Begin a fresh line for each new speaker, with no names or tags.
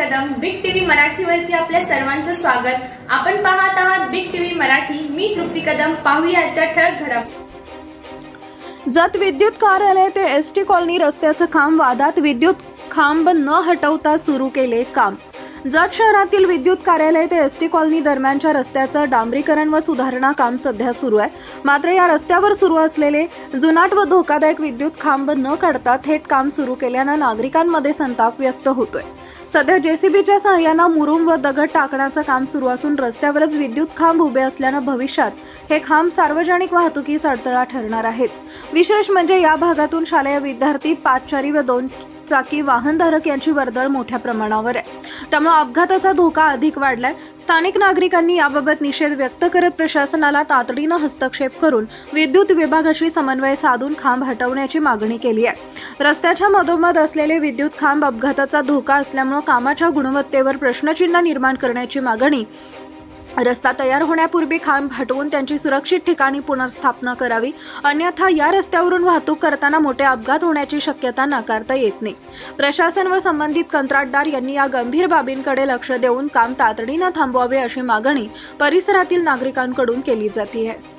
मराठीवरती आपल्या सर्वांचं स्वागत. आपण पाहत आहात बिग टीव्ही मराठी. मी तृप्ती कदम. पाहूया आजच्या ठळक घडामोडी
जत विद्युत कार्यालय ते एस टी कॉलनी रस्त्याचं काम वादात विद्युत खांब न हटवता सुरू केले काम. जत शहरातील विद्युत कार्यालय ते एस टी कॉलनी दरम्यानच्या रस्त्याचं डांबरीकरण व सुधारणा काम सध्या सुरू आहे. मात्र या रस्त्यावर सुरू असलेले जुनाट व धोकादायक विद्युत खांब न काढता थेट काम सुरू केल्यानं नागरिकांमध्ये संताप व्यक्त होतोय. सध्या जेसीबीच्या सहाय्यानं मुरुम व दगड टाकण्याचं काम सुरू असून रस्त्यावरच विद्युत खांब उभे असल्यानं भविष्यात हे खांब सार्वजनिक वाहतुकीस अडथळा ठरणार आहेत. विशेष म्हणजे या भागातून शालेय विद्यार्थी पाचचारी व दोन चाकी वाहनधारक यांची वर्दळ मोठ्या प्रमाणावर आहे. त्यामुळे अपघाताचा धोका अधिक वाढलाय. स्थानिक नागरिकांनी याबाबत निषेध व्यक्त करत प्रशासनाला तातडीनं हस्तक्षेप करून विद्युत विभागाशी समन्वय साधून खांब हटवण्याची मागणी केली आहे. रस्त्याच्या मधोमध असलेले विद्युत खांब अपघाताचा धोका असल्यामुळे कामाच्या गुणवत्तेवर प्रश्नचिन्ह निर्माण करण्याची मागणी रस्ता तयार होण्यापूर्वी खांब हटवून त्यांची सुरक्षित ठिकाणी पुनर्स्थापना करावी. अन्यथा या रस्त्यावरून वाहतूक करताना मोठे अपघात होण्याची शक्यता नाकारता येत नाही. प्रशासन व संबंधित कंत्राटदार यांनी या गंभीर बाबींकडे लक्ष देऊन काम तातडीनं थांबवावे अशी मागणी परिसरातील नागरिकांकडून केली जाते आहे